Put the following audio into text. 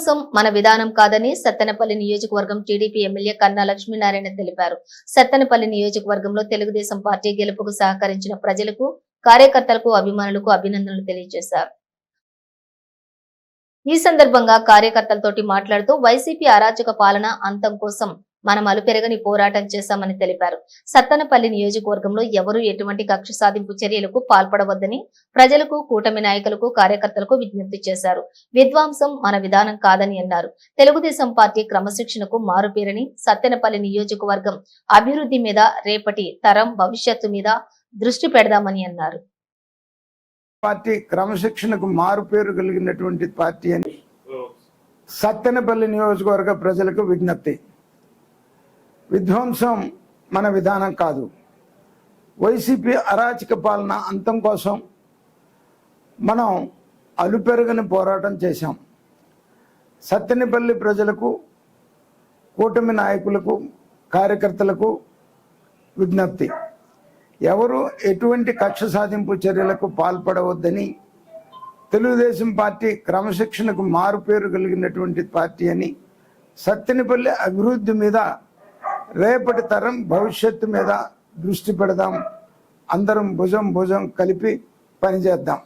విధ్వంసం మన విధానం కాదని సత్తెనపల్లి నియోజకవర్గం టీడీపీ ఎమ్మెల్యే కన్నా లక్ష్మీనారాయణ తెలిపారు. సత్తెనపల్లి నియోజకవర్గంలో తెలుగుదేశం పార్టీ గెలుపుకు సహకరించిన ప్రజలకు కార్యకర్తలకు అభిమానులకు అభినందనలు తెలియజేశారు. ఈ సందర్భంగా కార్యకర్తలతోటి మాట్లాడుతూ వైసీపీ అరాచక పాలన అంతం కోసం మనం అలుపెరగని పోరాటం చేశామని తెలిపారు. సత్తనపల్లి నియోజకవర్గంలో ఎవరూ ఎటువంటి కక్ష సాధింపు చర్యలకు పాల్పడవద్దని ప్రజలకు కూటమి నాయకులకు కార్యకర్తలకు విజ్ఞప్తి చేశారు. విధ్వంసం మన విధానం కాదని అన్నారు. తెలుగుదేశం పార్టీ క్రమశిక్షణకు మారుపేరని సత్తెనపల్లి నియోజకవర్గం అభివృద్ధి మీద రేపటి తరం భవిష్యత్తు మీద దృష్టి పెడదామని అన్నారు. పార్టీ క్రమశిక్షణకు మారు పేరు కలిగినటువంటి పార్టీ అని సత్తెనపల్లి నియోజకవర్గ ప్రజలకు విజ్ఞప్తి. విధ్వంసం మన విధానం కాదు. వైసీపీ అరాచక పాలన అంతం కోసం మనం అలుపెరగని పోరాటం చేశాం. సత్తెనపల్లి ప్రజలకు కూటమి నాయకులకు కార్యకర్తలకు విజ్ఞప్తి. ఎవరు ఎటువంటి కక్ష సాధింపు చర్యలకు పాల్పడవద్దని తెలుగుదేశం పార్టీ క్రమశిక్షణకు మారుపేరు కలిగినటువంటి పార్టీ అని సత్తెనపల్లి అభివృద్ధి మీద రేపటి తరం భవిష్యత్తు మీద దృష్టి పెడదాం. అందరం భుజం భుజం కలిపి పనిచేద్దాం.